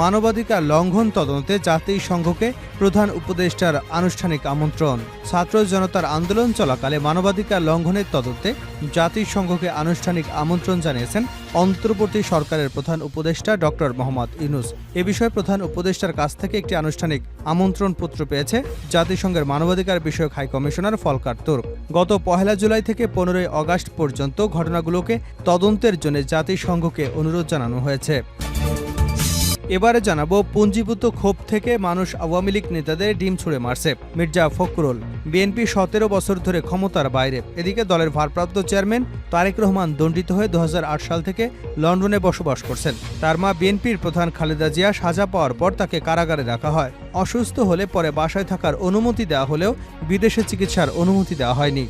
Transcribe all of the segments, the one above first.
মানবাধিকার লঙ্ঘন তদন্তে জাতিসংঘকে প্রধান উপদেষ্টার আনুষ্ঠানিক আমন্ত্রণ। ছাত্র জনতার আন্দোলন চলাকালে মানবাধিকার লঙ্ঘনের তদন্তে জাতিসংঘকে আনুষ্ঠানিক আমন্ত্রণ জানিয়েছেন অন্তর্বর্তী সরকারের প্রধান উপদেষ্টা ডক্টর মোহাম্মদ ইউনুস। এ বিষয়ে প্রধান উপদেষ্টার কাছ থেকে একটি আনুষ্ঠানিক আমন্ত্রণ পত্র পেয়েছে জাতিসংঘের মানবাধিকার বিষয়ক হাই কমিশনার ফলকার তুর্ক। গত পহেলা জুলাই থেকে পনেরোই আগস্ট পর্যন্ত ঘটনাগুলোকে তদন্তের জন্য জাতিসংঘকে অনুরোধ জানানো হয়েছে। এবারে জানাব পুঞ্জীভূত ক্ষোভ থেকে মানুষ আওয়ামী লীগ নেতাদের ডিম ছুঁড়ে মারছে। মির্জা ফখরুল, বিএনপি সতেরো বছর ধরে ক্ষমতার বাইরে। এদিকে দলের ভারপ্রাপ্ত চেয়ারম্যান তারেক রহমান দণ্ডিত হয়ে দু হাজার আট সাল থেকে লন্ডনে বসবাস করছেন। তার মা বিএনপির প্রধান খালেদা জিয়া সাজা পাওয়ার পর তাকে কারাগারে রাখা হয়। অসুস্থ হলে পরে বাসায় থাকার অনুমতি দেওয়া হলেও বিদেশে চিকিৎসার অনুমতি দেওয়া হয়নি।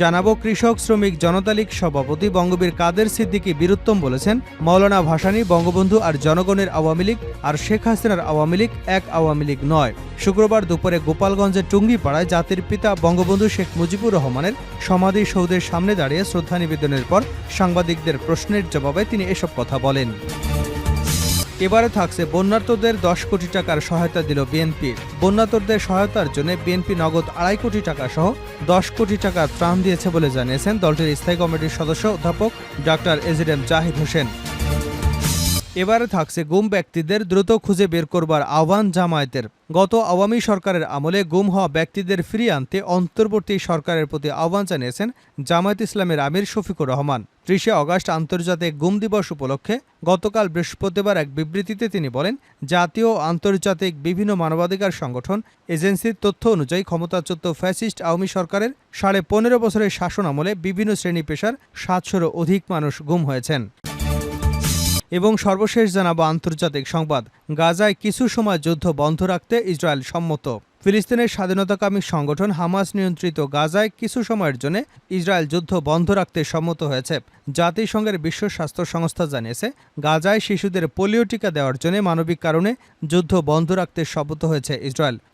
জানাব, কৃষক, শ্রমিক জনতা লীগ সভাপতি বঙ্গবীর কাদের সিদ্দিকী বীরুত্তম বলেছেন, মৌলানা ভাসানী বঙ্গবন্ধু আর জনগণের আওয়ামী লীগ আর শেখ হাসিনার আওয়ামী লীগ এক আওয়ামী লীগ নয়। শুক্রবার দুপুরে গোপালগঞ্জের টুঙ্গিপাড়ায় জাতির পিতা বঙ্গবন্ধু শেখ মুজিবুর রহমানের সমাধি সৌধের সামনে দাঁড়িয়ে শ্রদ্ধা নিবেদনের পর সাংবাদিকদের প্রশ্নের জবাবে তিনি এসব কথা বলেন। এবারে থাকছে বন্যার্তদের দশ কোটি টাকার সহায়তা দিল বিএনপি। বন্যার্তদের সহায়তার জন্য বিএনপি নগদ আড়াই কোটি টাকা সহ দশ কোটি টাকা ত্রাণ দিয়েছে বলে জানিয়েছেন দলটির স্থায়ী কমিটির সদস্য অধ্যাপক ডাক্তার এজিডেম জাহিদ হোসেন। এবারে থাকছে গুম ব্যক্তিদের দ্রুত খুঁজে বের করবার আহ্বান জামায়াতের। গত আওয়ামী সরকারের আমলে গুম হওয়া ব্যক্তিদের ফিরিয়ে আনতে অন্তর্বর্তী সরকারের প্রতি আহ্বান জানিয়েছেন জামায়াত ইসলামের আমির শফিকুর রহমান। ত্রিশে অগাস্ট আন্তর্জাতিক গুম দিবস উপলক্ষে গতকাল বৃহস্পতিবার এক বিবৃতিতে তিনি বলেন, জাতীয় আন্তর্জাতিক বিভিন্ন মানবাধিকার সংগঠন, এজেন্সির তথ্য অনুযায়ী ক্ষমতাচ্যুত ফ্যাসিস্ট আওয়ামী সরকারের সাড়ে পনেরো বছরের শাসন আমলে বিভিন্ন শ্রেণি পেশার সাতশোরও অধিক মানুষ গুম হয়েছেন। এবং সর্বশেষ জানাব আন্তর্জাতিক সংবাদ। গাজায় কিছু সময় যুদ্ধ বন্ধ রাখতে ইসরায়েল সম্মত। ফিলিস্তিনের স্বাধীনতাকামী সংগঠন হামাস নিয়ন্ত্রিত গাজায় কিছু সময়ের জন্য ইসরায়েল যুদ্ধ বন্ধ রাখতে সম্মত হয়েছে। জাতিসংঘের বিশ্ব স্বাস্থ্য সংস্থা জানিয়েছে, গাজায় শিশুদের পোলিও টিকা দেওয়ার জন্য মানবিক কারণে যুদ্ধ বন্ধ রাখতে সম্মত হয়েছে ইসরায়েল।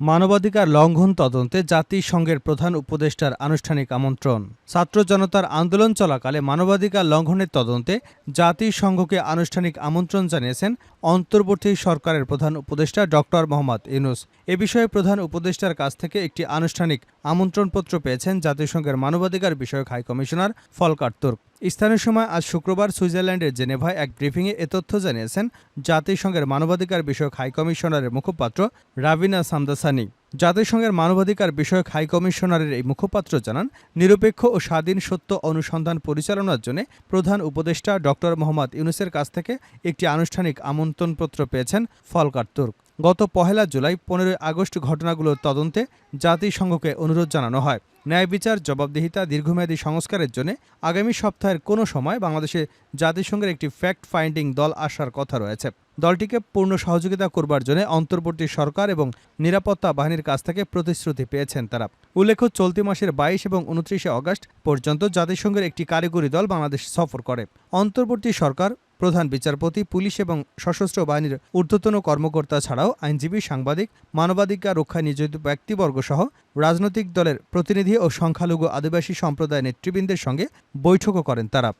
মানবাধিকার লঙ্ঘন তদন্তে জাতিসংঘের প্রধান উপদেষ্টার আনুষ্ঠানিক আমন্ত্রণ। ছাত্র জনতার আন্দোলন চলাকালে মানবাধিকার লঙ্ঘনের তদন্তে জাতিসংঘকে আনুষ্ঠানিক আমন্ত্রণ জানিয়েছেন অন্তর্বর্তী সরকারের প্রধান উপদেষ্টা ডক্টর মোহাম্মদ ইউনুস। এ বিষয়ে প্রধান উপদেষ্টার কাছ থেকে একটি আনুষ্ঠানিক আমন্ত্রণপত্র পেয়েছেন জাতিসংঘের মানবাধিকার বিষয়ক হাই কমিশনার ফলকার তুর্ক। স্থানীয় সময় আজ শুক্রবার সুইজারল্যান্ডের জেনেভায় এক ব্রিফিংয়ে এ তথ্য জানিয়েছেন জাতিসংঘের মানবাধিকার বিষয়ক হাই কমিশনারের মুখপাত্র রাবিনা সামদাসানি। জাতিসংঘের মানবাধিকার বিষয়ক হাই কমিশনারের এই মুখপাত্র জানান, নিরপেক্ষ ও স্বাধীন সত্য অনুসন্ধান পরিচালনার জন্য প্রধান উপদেষ্টা ডক্টর মোহাম্মদ ইউনুসের কাছ থেকে একটি আনুষ্ঠানিক আমন্ত্রণপত্র পেয়েছেন ফলকার তুর্ক। গত পহেলা জুলাই পনেরোই আগস্ট ঘটনাগুলোর তদন্তে জাতিসংঘকে অনুরোধ জানানো হয়। ন্যায় বিচার, জবাবদিহিতা, দীর্ঘমেয়াদী সংস্কারের জন্য আগামী সপ্তাহের কোনো সময় বাংলাদেশে জাতিসংঘের একটি ফ্যাক্ট ফাইন্ডিং দল আসার কথা রয়েছে। দলটিকে পূর্ণ সহযোগিতা করবার জন্য অন্তর্বর্তী সরকার এবং নিরাপত্তা বাহিনীর কাছ থেকে প্রতিশ্রুতি পেয়েছেন তারা। উল্লেখ্য, চলতি মাসের বাইশ এবং উনত্রিশে অগস্ট পর্যন্ত জাতিসংঘের একটি কারিগরি দল বাংলাদেশ সফর করে। অন্তর্বর্তী সরকার প্রধান বিচারপতি, পুলিশ এবং সশস্ত্র বাহিনীর ঊর্ধ্বতন কর্মকর্তা ছাড়াও আইনজীবী, সাংবাদিক, মানবাধিকার রক্ষায় নিয়োজিত ব্যক্তিবর্গ সহ রাজনৈতিক দলের প্রতিনিধি ও সংখ্যালঘু আদিবাসী সম্প্রদায় নেতৃবৃন্দের সঙ্গে বৈঠকও করেন তারা।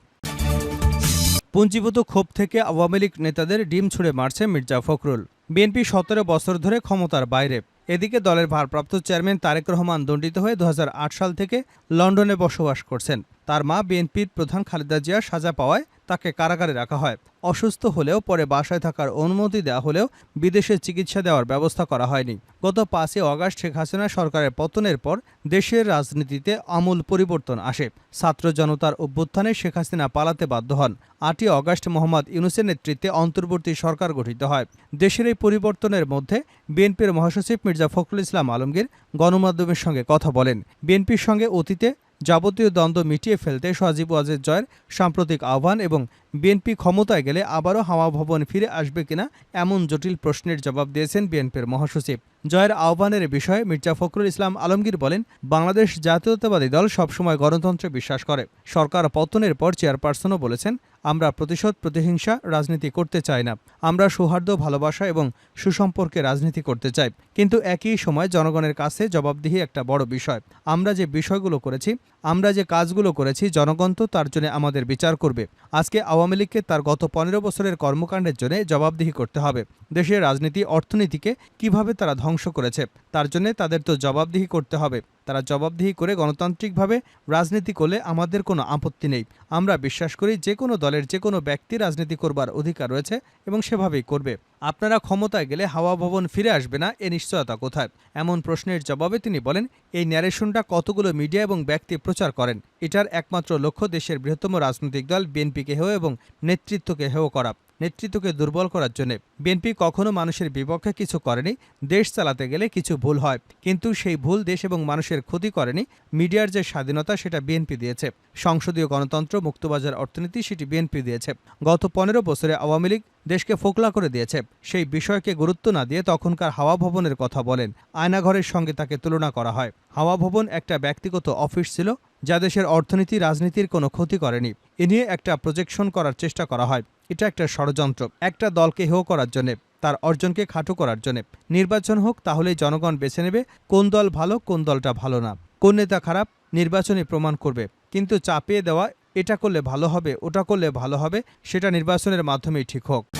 পুঞ্জীভূত ক্ষোভ থেকে আওয়ামী লীগ নেতাদের ডিম ছুঁড়ে মারছে মির্জা ফখরুল। বিএনপি সতেরো বছর ধরে ক্ষমতার বাইরে। এদিকে দলের ভারপ্রাপ্ত চেয়ারম্যান তারেক রহমান দণ্ডিত হয়ে দু হাজার আট সাল থেকে লন্ডনে বসবাস করছেন। তার মা বিএনপির প্রধান খালেদা জিয়া সাজা পাওয়ায় তাকে কারাগারে রাখা হয়। অসুস্থ হলেও পরে বাসায় থাকার অনুমতি দেওয়া হলেও বিদেশে চিকিৎসা দেওয়ার ব্যবস্থা করা হয়নি। গত পাঁচই অগাস্ট শেখ হাসিনা সরকারের পতনের পর দেশের রাজনীতিতে আমূল পরিবর্তন আসে। ছাত্র জনতার অভ্যুত্থানে শেখ হাসিনা পালাতে বাধ্য হন। আটই অগাস্ট মোহাম্মদ ইউনুসের নেতৃত্বে অন্তর্বর্তী সরকার গঠিত হয়। দেশের এই পরিবর্তনের মধ্যে বিএনপির মহাসচিব মির্জা ফখরুল ইসলাম আলমগীর গণমাধ্যমের সঙ্গে কথা বলেন। বিএনপির সঙ্গে অতীতে যাবতীয় দ্বন্দ্ব মিটিয়ে ফেলতে সজীব ওয়াজেদ জয়ের সাম্প্রতিক আহ্বান এবং বিএনপি ক্ষমতায় গেলে আবারও হাওয়া ভবন ফিরে আসবে কিনা এমন জটিল প্রশ্নের জবাব দিয়েছেন বিএনপির মহাসচিব। জয়ের আহ্বানের বিষয়ে মির্জা ফখরুল ইসলাম আলমগীর বলেন, বাংলাদেশ জাতীয়তাবাদী দল সবসময় গণতন্ত্রে বিশ্বাস করে। সরকার পতনের পর চেয়ারপারসনও বলেছেন আমরা প্রতিশোধ, প্রতিহিংসা, রাজনীতি করতে চাই না। আমরা সৌহার্দ্য, ভালোবাসা এবং সুসম্পর্কে রাজনীতি করতে চাই। কিন্তু একই সময় জনগণের কাছে জবাবদিহি একটা বড় বিষয়। আমরা যে বিষয়গুলো করেছি, আমরা যে কাজগুলো করেছি, জনগণ তো তার জন্য আমাদের বিচার করবে। আজকে আওয়ামী লীগকে তার গত পনেরো বছরের কর্মকাণ্ডের জন্য জবাবদিহি করতে হবে। দেশের রাজনীতি, অর্থনীতিকে কীভাবে তারা ধ্বংস করেছে, তার জন্য তাদের তো জবাবদিহি করতে হবে। তারা জবাবদিহি করে গণতান্ত্রিকভাবে রাজনীতি করলে আমাদের কোনো আপত্তি নেই। আমরা বিশ্বাস করি যে কোনো দলের যে কোনো ব্যক্তি রাজনীতি করবার অধিকার রয়েছে এবং সেভাবেই করবে। আপনারা ক্ষমতায় গেলে হাওয়া ভবন ফিরে আসবে না, এ নিশ্চয়তা কোথায়? এমন প্রশ্নের জবাবে তিনি বলেন, এই ন্যারেশনটা কতগুলো মিডিয়া এবং ব্যক্তি প্রচার করেন? এটার একমাত্র লক্ষ্য দেশের বৃহত্তম রাজনৈতিক দল, বিএনপিকে হেয় এবং নেতৃত্বকে হেয় করা। নেতৃত্বকে দুর্বল করার জন্য বিএনপি কখনো মানুষের বিপক্ষে কিছু করেনি, দেশ চালাতে গেলে কিছু ভুল হয়। কিন্তু সেই ভুল দেশ এবং মানুষের ক্ষতি করেনি, মিডিয়ার যে স্বাধীনতা সেটা বিএনপি দিয়েছে। সংসদীয় গণতন্ত্র, মুক্তবাজার অর্থনীতি সেটি বিএনপি দিয়েছে। গত পনেরো বছরে আওয়ামী লীগ দেশকে ফোকলা করে দিয়েছে। সেই বিষয়কে গুরুত্ব না দিয়ে তখনকার হাওয়া ভবনের কথা বলেন। আয়নাঘরের সঙ্গে তাকে তুলনা করা হয়। হাওয়া ভবন একটা ব্যক্তিগত অফিস ছিল, যা দেশের অর্থনীতি, রাজনীতির কোনো ক্ষতি করেনি। এ নিয়ে একটা প্রজেকশন করার চেষ্টা করা হয়। এটা একটা ষড়যন্ত্র। একটা দলকে হেয় করার জন্যে, তার অর্জনকে খাটো করার জন্যে। নির্বাচন হোক, তাহলেই জনগণ বেছে নেবে কোন দল ভালো, কোন দলটা ভালো না। কোন নেতা খারাপ নির্বাচনে প্রমাণ করবে। কিন্তু চাপিয়ে দেওয়া, এটা করলে ভালো হবে, ওটা করলে ভালো হবে, সেটা নির্বাচনের মাধ্যমেই ঠিক হোক।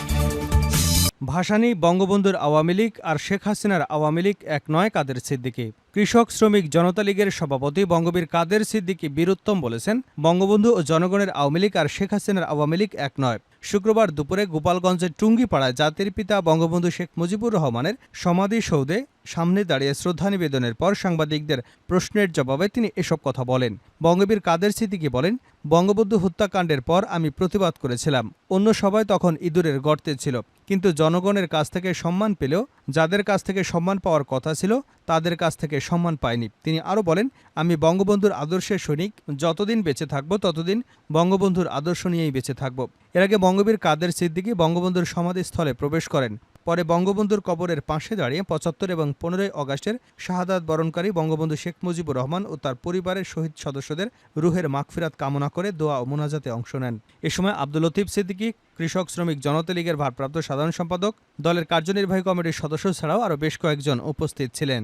ভাসানী বঙ্গবন্ধুর আওয়ামী লীগ আর শেখ হাসিনার আওয়ামী লীগ এক নয় কাদের সিদ্দিকি। কৃষক, শ্রমিক, জনতা লীগের সভাপতি বঙ্গবীর কাদের সিদ্দিকি বীরুত্তম বলেছেন, বঙ্গবন্ধু ও জনগণের আওয়ামী লীগ আর শেখ হাসিনার আওয়ামী লীগ এক নয়। শুক্রবার দুপুরে গোপালগঞ্জের টুঙ্গিপাড়ায় জাতির পিতা বঙ্গবন্ধু শেখ মুজিবুর রহমানের সমাধিসৌধে সামনে দাঁড়িয়ে শ্রদ্ধা নিবেদনের পর সাংবাদিকদের প্রশ্নের জবাবে তিনি এসব কথা বলেন। বঙ্গবীর কাদের সিদ্দিকি বলেন, বঙ্গবন্ধু হত্যাকাণ্ডের পর আমি প্রতিবাদ করেছিলাম। অন্য সবাই তখন ইঁদুরের গর্তে ছিল। কিন্তু জনগণের কাছ থেকে সম্মান পেলেও, যাদের কাছ থেকে সম্মান পাওয়ার কথা ছিল, তাদের কাছ থেকে সম্মান পায়নি তিনি আরও বলেন, আমি বঙ্গবন্ধুর আদর্শের সৈনিক। যতদিন বেঁচে থাকব, ততদিন বঙ্গবন্ধুর আদর্শ নিয়েই বেঁচে থাকব। এর আগে বঙ্গবীর কাদের সিদ্দিকী বঙ্গবন্ধুর সমাধিস্থলে প্রবেশ করেন। পরে বঙ্গবন্ধুর কবরের পাশে দাঁড়িয়ে পঁচাত্তর এবং পনেরোই অগাস্টের শাহাদাত বরণকারী বঙ্গবন্ধু শেখ মুজিবুর রহমান ও তার পরিবারের শহীদ সদস্যদের রুহের মাগফিরাত কামনা করে দোয়া ও মোনাজাতে অংশ নেন। এ সময় আব্দুল লতিফ সিদ্দিকী, কৃষক শ্রমিক জনতা লীগের ভারপ্রাপ্ত সাধারণ সম্পাদক, দলের কার্যনির্বাহী কমিটির সদস্য ছাড়াও আরও বেশ কয়েকজন উপস্থিত ছিলেন।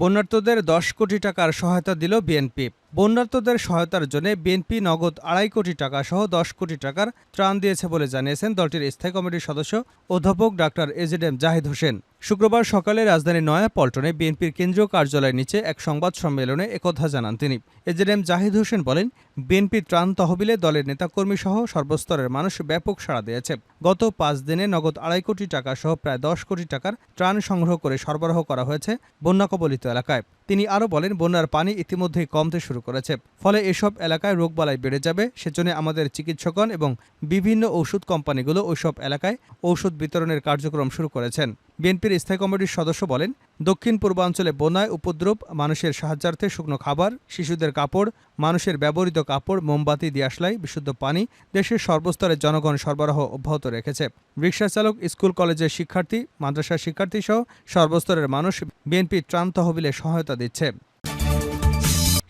বন্যার্থদের দশ কোটি টাকার সহায়তা দিল বিএনপি। বন্যার্তদের সহায়তার জন্য বিএনপি নগদ আড়াই কোটি টাকা সহ দশ কোটি টাকার ত্রাণ দিয়েছে বলে জানিয়েছেন দলটির স্থায়ী কমিটির সদস্য অধ্যাপক ডাক্তার এজেডএম জাহিদ হোসেন। শুক্রবার সকালে রাজধানীর নয়া পল্টনে বিএনপির কেন্দ্রীয় কার্যালয়ের নিচে এক সংবাদ সম্মেলনে একথা জানান তিনি। এজেডএম জাহিদ হোসেন বলেন, বিএনপি ত্রাণ তহবিলে দলের নেতাকর্মী সহ সর্বস্তরের মানুষ ব্যাপক সাড়া দিয়েছে। গত পাঁচ দিনে নগদ আড়াই কোটি টাকা সহ প্রায় দশ কোটি টাকার ত্রাণ সংগ্রহ করে সরবরাহ করা হয়েছে বন্যা কবলিত এলাকায়। তিনি আরও বলেন, বন্যার পানি ইতিমধ্যেই কমতে শুরু করেছে। ফলে এসব এলাকায় রোগবালাই বেড়ে যাবে, সেজন্য আমাদের চিকিৎসকগণ এবং বিভিন্ন ওষুধ কোম্পানিগুলো ওইসব এলাকায় ওষুধ বিতরণের কার্যক্রম শুরু করেছেন। বিএনপির স্থায়ী কমিটির সদস্য বলেন, দক্ষিণ পূর্বাঞ্চলে বন্যায় উপদ্রব, মানুষের সাহায্যার্থে শুকনো খাবার, শিশুদের কাপড়, মানুষের ব্যবহৃত কাপড়, মোমবাতি দিয়াশলাই বিশুদ্ধ পানি দেশের সর্বস্তরের জনগণ সরবরাহ অব্যাহত রেখেছে। রিক্সা চালক, স্কুল, কলেজের শিক্ষার্থী, মাদ্রাসার শিক্ষার্থী সহ সর্বস্তরের মানুষ বিএনপি ত্রাণ তহবিলে সহায়তা দিচ্ছে।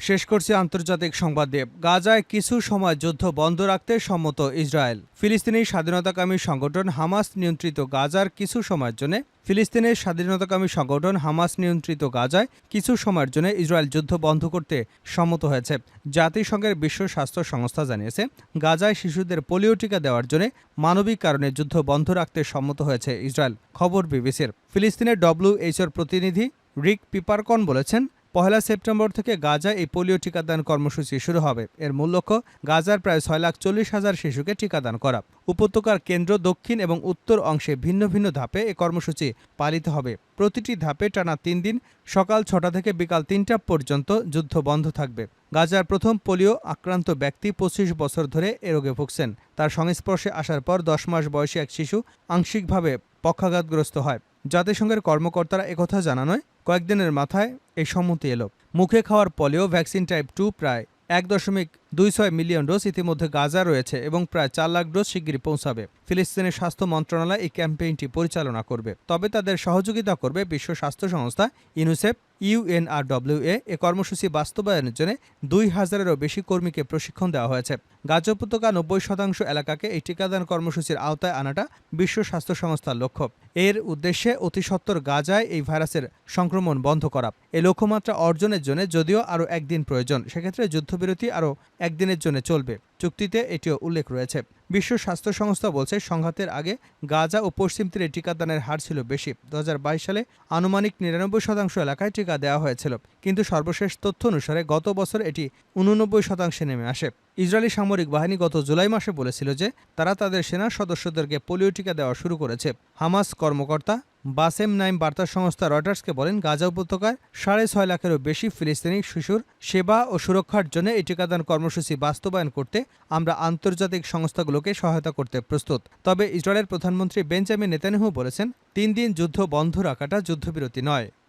শেষ করছে আন্তর্জাতিক সংবাদ দেব গাজায় কিছু সময় যুদ্ধ বন্ধ রাখতে সম্মত ইসরায়েল। ফিলিস্তিনি স্বাধীনতাকামী সংগঠন হামাস নিয়ন্ত্রিত গাজার কিছু সময়ের জন্য ফিলিস্তিনের স্বাধীনতাকামী সংগঠন হামাস নিয়ন্ত্রিত গাজায় কিছু সময়ের জন্য ইসরায়েল যুদ্ধ বন্ধ করতে সম্মত হয়েছে। জাতিসংঘের বিশ্ব স্বাস্থ্য সংস্থা জানিয়েছে, গাজায় শিশুদের পোলিও টিকা দেওয়ার জন্য মানবিক কারণে যুদ্ধ বন্ধ রাখতে সম্মত হয়েছে ইসরায়েল, খবর বিবিসির। ফিলিস্তিনের ডব্লিউএইচওর প্রতিনিধি রিক পিপারকন বলেছেন পহেলা সেপ্টেম্বর থেকে গাজায় এই পোলিও টিকাদান কর্মসূচি শুরু হবে। এর মূল লক্ষ্য, গাজার প্রায় ছয় লাখ চল্লিশ হাজার শিশুকে টিকাদান করা। উপত্যকার কেন্দ্র দক্ষিণ এবং উত্তর অংশে ভিন্ন ভিন্ন ধাপে এ কর্মসূচি পালিত হবে। প্রতিটি ধাপে টানা তিন দিন, সকাল ছটা থেকে বিকাল তিনটা পর্যন্ত যুদ্ধ বন্ধ থাকবে। গাজার প্রথম পোলিও আক্রান্ত ব্যক্তি পঁচিশ বছর ধরে এ রোগে ভুগছেন। তার সংস্পর্শে আসার পর দশ মাস বয়সী এক শিশু আংশিকভাবে পক্ষাঘাতগ্রস্ত হয়। জাতিসংঘের কর্মকর্তারা একথা জানানোয় কয়েকদিনের মাথায় এই সম্মতি এলো। মুখে খাওয়ার পলিও ভ্যাকসিন টাইপ টু প্রায় এক দশমিক দুই ছয় মিলিয়ন ডোজ ইতিমধ্যে গাজা রয়েছে এবং প্রায় চার লাখ ডোজ শিগগিরই পৌঁছাবে। ফিলিস্তিনের স্বাস্থ্য মন্ত্রণালয় এই ক্যাম্পেইনটি পরিচালনা করবে। তবে তাদের সহযোগিতা করবে বিশ্ব স্বাস্থ্য সংস্থা, ইউনিসেফ ইউএনআরডব্লিউএ এ। কর্মসূচি বাস্তবায়নের জন্য দুই হাজারেরও বেশি কর্মীকে প্রশিক্ষণ দেওয়া হয়েছে। গাজা উপত্যকা নব্বই শতাংশ এলাকাকে এই টিকাদান কর্মসূচির আওতায় আনাটা বিশ্ব স্বাস্থ্য সংস্থার লক্ষ্য। এর উদ্দেশ্যে অতি গাজায় এই ভাইরাসের সংক্রমণ বন্ধ করা। এই লক্ষ্যমাত্রা অর্জনের জন্য যদিও আরও একদিন প্রয়োজন, সেক্ষেত্রে যুদ্ধবিরতি আরও একদিনের জন্য চলবে। চুক্তিতে এটিও উল্লেখ রয়েছে। বিশ্ব স্বাস্থ্য সংস্থা বলছে, সংঘাতের আগে গাজা ও পশ্চিম তীরে টিকাদানের হার ছিল বেশি। দু হাজার বাইশ সালে আনুমানিক নিরানব্বই শতাংশ এলাকায় টিকা দেওয়া হয়েছিল। কিন্তু সর্বশেষ তথ্য অনুসারে গত বছর এটি উননব্বই শতাংশে নেমে আসে। ইসরায়েলি সামরিক বাহিনী গত জুলাই মাসে বলেছিল যে তারা তাদের সেনা সদস্যদেরকে পোলিও টিকা দেওয়া শুরু করেছে। হামাস কর্মকর্তা বাসেম নাইম বার্তা সংস্থা রয়টার্সকে বলেন, গাজা উপত্যকায় সাড়ে ছয় লাখেরও বেশি ফিলিস্তিনি শিশুর সেবা ও সুরক্ষার জন্য এই টিকাদান কর্মসূচি বাস্তবায়ন করতে আমরা আন্তর্জাতিক সংস্থাগুলোকে সহায়তা করতে প্রস্তুত। তবে ইসরায়েলের প্রধানমন্ত্রী বেঞ্জামিন নেতানিয়াহু বলেছেন, তিন দিন যুদ্ধ বন্ধ রাখাটা যুদ্ধবিরতি নয়।